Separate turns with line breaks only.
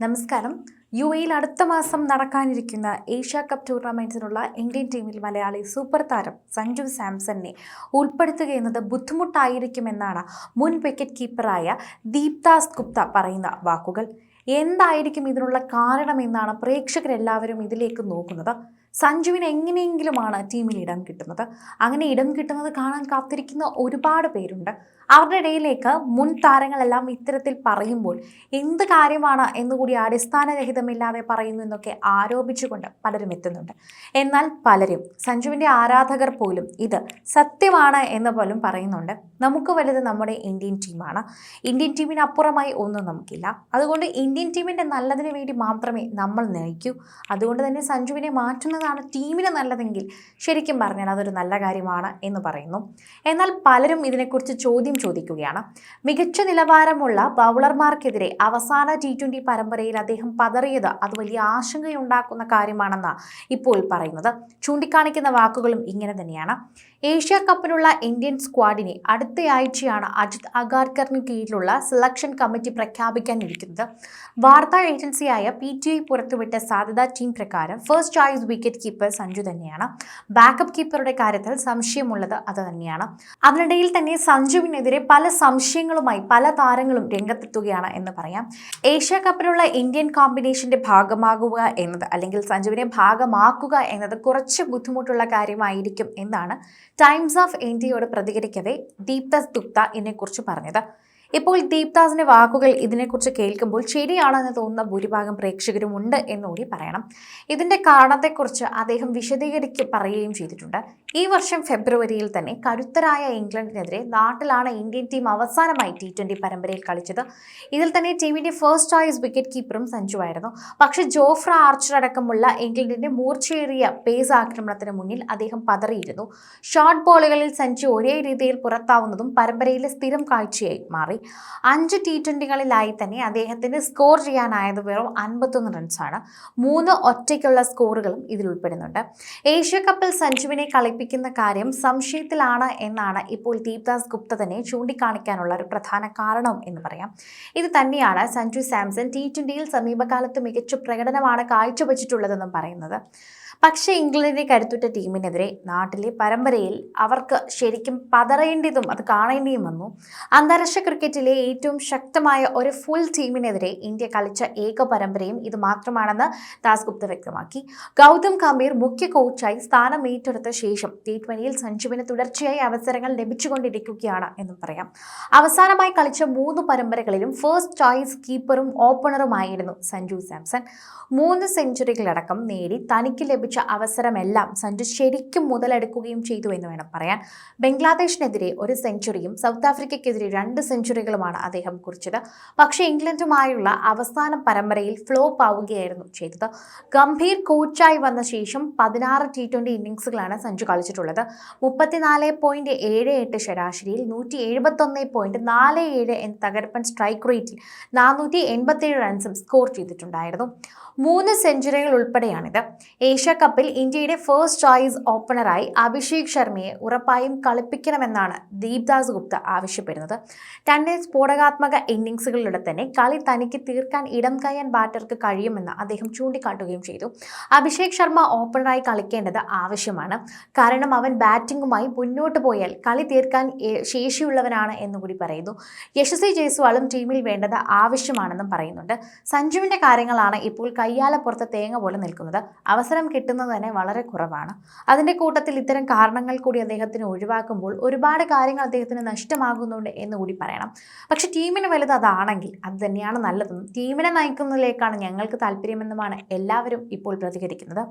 നമസ്കാരം. യു എയിൽ അടുത്ത മാസം നടക്കാനിരിക്കുന്ന ഏഷ്യ കപ്പ് ടൂർണമെന്റ്സിനുള്ള ഇന്ത്യൻ ടീമിൽ മലയാളി സൂപ്പർ താരം സഞ്ജു സാംസണിനെ ഉൾപ്പെടുത്തുക എന്നത് ബുദ്ധിമുട്ടായിരിക്കുമെന്നാണ് മുൻ വിക്കറ്റ് കീപ്പറായ ദീപ്ദാസ് ഗുപ്ത പറയുന്ന വാക്കുകൾ. എന്തായിരിക്കും ഇതിനുള്ള കാരണമെന്നാണ് പ്രേക്ഷകരെല്ലാവരും ഇതിലേക്ക് നോക്കുന്നത്. സഞ്ജുവിന് എങ്ങനെയെങ്കിലുമാണ് ടീമിൽ ഇടം കിട്ടുന്നത്. അങ്ങനെ ഇടം കിട്ടുന്നത് കാണാൻ കാത്തിരിക്കുന്ന ഒരുപാട് പേരുണ്ട്. അവരുടെ ഇടയിലേക്ക് മുൻ താരങ്ങളെല്ലാം ഇത്തരത്തിൽ പറയുമ്പോൾ എന്ത് കാര്യമാണ് എന്നുകൂടി അടിസ്ഥാനരഹിതമില്ലാതെ പറയുന്നു എന്നൊക്കെ ആരോപിച്ചുകൊണ്ട് പലരും എത്തുന്നുണ്ട്. എന്നാൽ പലരും സഞ്ജുവിന്റെ ആരാധകർ പോലും ഇത് സത്യമാണ് എന്ന് പോലും പറയുന്നുണ്ട്. നമുക്ക് വലുത് നമ്മുടെ ഇന്ത്യൻ ടീമാണ്. ഇന്ത്യൻ ടീമിനപ്പുറമായി ഒന്നും നമുക്കില്ല. അതുകൊണ്ട് ഇന്ത്യൻ ടീമിന്റെ നല്ലതിന് വേണ്ടി മാത്രമേ നമ്മൾ നയിക്കൂ. അതുകൊണ്ട് തന്നെ സഞ്ജുവിനെ മാറ്റുന്നതാണ് ടീമിന് നല്ലതെങ്കിൽ ശരിക്കും പറഞ്ഞാൽ അതൊരു നല്ല കാര്യമാണ് എന്ന് പറയുന്നു. എന്നാൽ പലരും ഇതിനെക്കുറിച്ച് ചോദ്യം ചോദിക്കുകയാണ്. മികച്ച നിലവാരമുള്ള ബൗളർമാർക്കെതിരെ അവസാന ടി ട്വന്റി പരമ്പരയിൽ അദ്ദേഹം പതറിയത് അത് വലിയ ആശങ്കയുണ്ടാക്കുന്ന കാര്യമാണെന്ന് ഇപ്പോൾ പറയുന്നത്. ചൂണ്ടിക്കാണിക്കുന്ന വാക്കുകളും ഇങ്ങനെ തന്നെയാണ്. ഏഷ്യ കപ്പിനുള്ള ഇന്ത്യൻ സ്ക്വാഡിനെ അടുത്തയാഴ്ചയാണ് അജിത് അഗാർക്കറിന് കീഴിലുള്ള സെലക്ഷൻ കമ്മിറ്റി പ്രഖ്യാപിക്കാനിരിക്കുന്നത്. വാർത്താ ഏജൻസിയായ പി ടി ഐ പുറത്തുവിട്ട സാധ്യതാ ടീം പ്രകാരം first choice wicket keeper Sanju തന്നെയാണ്. ബാക്കപ്പ് കീപ്പറുടെ കാര്യത്തിൽ സംശയമുള്ളത് അത് തന്നെയാണ്. അതിനിടയിൽ തന്നെ സഞ്ജുവിനെതിരെ പല സംശയങ്ങളുമായി പല താരങ്ങളും രംഗത്തെത്തുകയാണ് എന്ന് പറയാം. ഏഷ്യ കപ്പിലുള്ള ഇന്ത്യൻ കോമ്പിനേഷന്റെ ഭാഗമാകുക എന്നത് അല്ലെങ്കിൽ സഞ്ജുവിനെ ഭാഗമാക്കുക എന്നത് കുറച്ച് ബുദ്ധിമുട്ടുള്ള കാര്യമായിരിക്കും എന്നാണ് ടൈംസ് ഓഫ് ഇന്ത്യയോട് പ്രതികരിക്കവേ ദീപ്ത ഗുപ്ത ഇതിനെക്കുറിച്ച് പറഞ്ഞത്. ഇപ്പോൾ ദീപ്താസിന്റെ വാക്കുകൾ ഇതിനെക്കുറിച്ച് കേൾക്കുമ്പോൾ ശരിയാണെന്ന് തോന്നുന്ന ഭൂരിഭാഗം പ്രേക്ഷകരും ഉണ്ട് എന്നുകൂടി പറയണം. ഇതിന്റെ കാരണത്തെക്കുറിച്ച് അദ്ദേഹം വിശദീകരിച്ച് പറയുകയും ചെയ്തിട്ടുണ്ട്. ഈ വർഷം ഫെബ്രുവരിയിൽ തന്നെ കരുത്തരായ ഇംഗ്ലണ്ടിനെതിരെ നാട്ടിലാണ് ഇന്ത്യൻ ടീം അവസാനമായി ടി ട്വന്റി പരമ്പരയിൽ കളിച്ചത്. ഇതിൽ തന്നെ ടീമിന്റെ ഫസ്റ്റ് ചോയ്സ് വിക്കറ്റ് കീപ്പറും സഞ്ജു ആയിരുന്നു. പക്ഷേ ജോഫ്ര ആർച്ചർ അടക്കമുള്ള ഇംഗ്ലണ്ടിന്റെ മൂർച്ചയേറിയ പേസ് ആക്രമണത്തിന് മുന്നിൽ അദ്ദേഹം പതറിയിരുന്നു. ഷോർട്ട് ബോളുകളിൽ സഞ്ജു ഒരേ രീതിയിൽ പുറത്താവുന്നതും പരമ്പരയിലെ സ്ഥിരം കാഴ്ചയായി മാറി. അഞ്ച് ടി ട്വന്റികളിലായി തന്നെ അദ്ദേഹത്തിന് സ്കോർ ചെയ്യാനായത് വെറും അൻപത്തൊന്ന് റൺസാണ് മൂന്ന് ഒറ്റയ്ക്കുള്ള സ്കോറുകളും ഇതിൽ ഉൾപ്പെടുന്നുണ്ട്. ഏഷ്യ കപ്പിൽ സഞ്ജുവിനെ കളിപ്പിക്കുന്ന കാര്യം സംശയത്തിലാണ് എന്നാണ് ഇപ്പോൾ ദീപ്ദാസ് ഗുപ്ത തന്നെ ചൂണ്ടിക്കാണിക്കാനുള്ള ഒരു പ്രധാന കാരണം എന്ന് പറയാം. ഇത് തന്നെയാണ് സഞ്ജു സാംസൺ ടി ട്വന്റിയിൽ സമീപകാലത്ത് മികച്ച പ്രകടനമാണ് കാഴ്ചവെച്ചിട്ടുള്ളതെന്നും പറയുന്നത്. പക്ഷേ ഇംഗ്ലണ്ടിന്റെ കരുത്തുറ്റ ടീമിനെതിരെ നാട്ടിലെ പരമ്പരയിൽ അവർക്ക് ശരിക്കും പതറേണ്ടതും അത് കാണേണ്ടിയും വന്നു. അന്താരാഷ്ട്ര ക്രിക്കറ്റിലെ ഏറ്റവും ശക്തമായ ഒരു ഫുൾ ടീമിനെതിരെ ഇന്ത്യ കളിച്ച ഏക പരമ്പരയും ഇത് മാത്രമാണെന്ന് ദാസ് ഗുപ്ത വ്യക്തമാക്കി. ഗൗതം ഗംഭീർ മുഖ്യ കോച്ചായി സ്ഥാനം ഏറ്റെടുത്ത ശേഷം ടി ട്വന്റിയിൽ സഞ്ജുവിന് തുടർച്ചയായി അവസരങ്ങൾ ലഭിച്ചുകൊണ്ടിരിക്കുകയാണ് എന്നും പറയാം. അവസാനമായി കളിച്ച മൂന്ന് പരമ്പരകളിലും ഫസ്റ്റ് ചോയ്സ് കീപ്പറും ഓപ്പണറുമായിരുന്നു സഞ്ജു സാംസൺ. മൂന്ന് സെഞ്ചുറികളടക്കം നേടി തനിക്ക് ലഭിച്ച അവസരമെല്ലാം സഞ്ജു ശരിക്കും മുതലെടുക്കുകയും ചെയ്തു എന്ന് വേണം പറയാൻ. ബംഗ്ലാദേശിനെതിരെ ഒരു സെഞ്ചുറിയും സൗത്ത് ആഫ്രിക്കയ്ക്കെതിരെ രണ്ട് സെഞ്ചുറികളുമാണ് അദ്ദേഹം കുറിച്ചത്. പക്ഷേ ഇംഗ്ലണ്ടുമായുള്ള അവസാന പരമ്പരയിൽ ഫ്ലോപ്പ് ആവുകയായിരുന്നു ചെയ്തത്. ഗംഭീർ കോച്ചായി വന്ന ശേഷം പതിനാറ് ടി ട്വന്റി ഇന്നിങ്സുകളാണ് സഞ്ജു കളിച്ചിട്ടുള്ളത്. മുപ്പത്തിനാല് പോയിന്റ് ഏഴ് എട്ട് ശരാശരിയിൽ നൂറ്റി എഴുപത്തൊന്ന് പോയിന്റ് നാല് ഏഴ് എന്ന തകർപ്പൻ സ്ട്രൈക്ക് റേറ്റിൽ നാനൂറ്റി എൺപത്തേഴ് റൺസും സ്കോർ ചെയ്തിട്ടുണ്ടായിരുന്നു. മൂന്ന് സെഞ്ചുറികൾ ഉൾപ്പെടെയാണിത്. ഏഷ്യ കപ്പിൽ ഇന്ത്യയുടെ ഫസ്റ്റ് ചോയ്സ് ഓപ്പണറായി അഭിഷേക് ശർമ്മയെ ഉറപ്പായും കളിപ്പിക്കണമെന്നാണ് ദീപ്ദാസ് ഗുപ്ത ആവശ്യപ്പെടുന്നത്. തന്റെ സ്ഫോടകാത്മക ഇന്നിങ്സുകളിലൂടെ തന്നെ കളി തനിക്ക് തീർക്കാൻ ഇടം കയ്യാൻ ബാറ്റർക്ക് കഴിയുമെന്ന് അദ്ദേഹം ചൂണ്ടിക്കാട്ടുകയും ചെയ്തു. അഭിഷേക് ശർമ്മ ഓപ്പണറായി കളിക്കേണ്ടത് ആവശ്യമാണ്. കാരണം അവൻ ബാറ്റിംഗുമായി മുന്നോട്ട് പോയാൽ കളി തീർക്കാൻ ശേഷിയുള്ളവനാണ് എന്നുകൂടി പറയുന്നു. യശസ്വി ജയ്സ്വാളും ടീമിൽ വേണ്ടത് ആവശ്യമാണെന്നും പറയുന്നുണ്ട്. സഞ്ജുവിന്റെ കാര്യങ്ങളാണ് ഇപ്പോൾ കയ്യാലപ്പുറത്ത് തേങ്ങ പോലെ നിൽക്കുന്നത്. അവസരം കിട്ടുന്നത് തന്നെ വളരെ കുറവാണ്. അതിന്റെ കൂട്ടത്തിൽ ഇത്തരം കാരണങ്ങൾ കൂടി അദ്ദേഹത്തിന് ഒഴിവാക്കുമ്പോൾ ഒരുപാട് കാര്യങ്ങൾ അദ്ദേഹത്തിന് നഷ്ടമാകുന്നുണ്ട് എന്ന് കൂടി പറയണം. പക്ഷേ ടീമിന് വലുത് അതാണെങ്കിൽ അത് തന്നെയാണ് നല്ലതെന്നും ടീമിനെ നയിക്കുന്നതിലേക്കാണ് ഞങ്ങൾക്ക് താല്പര്യമെന്നുമാണ് എല്ലാവരും ഇപ്പോൾ പ്രതികരിക്കുന്നത്.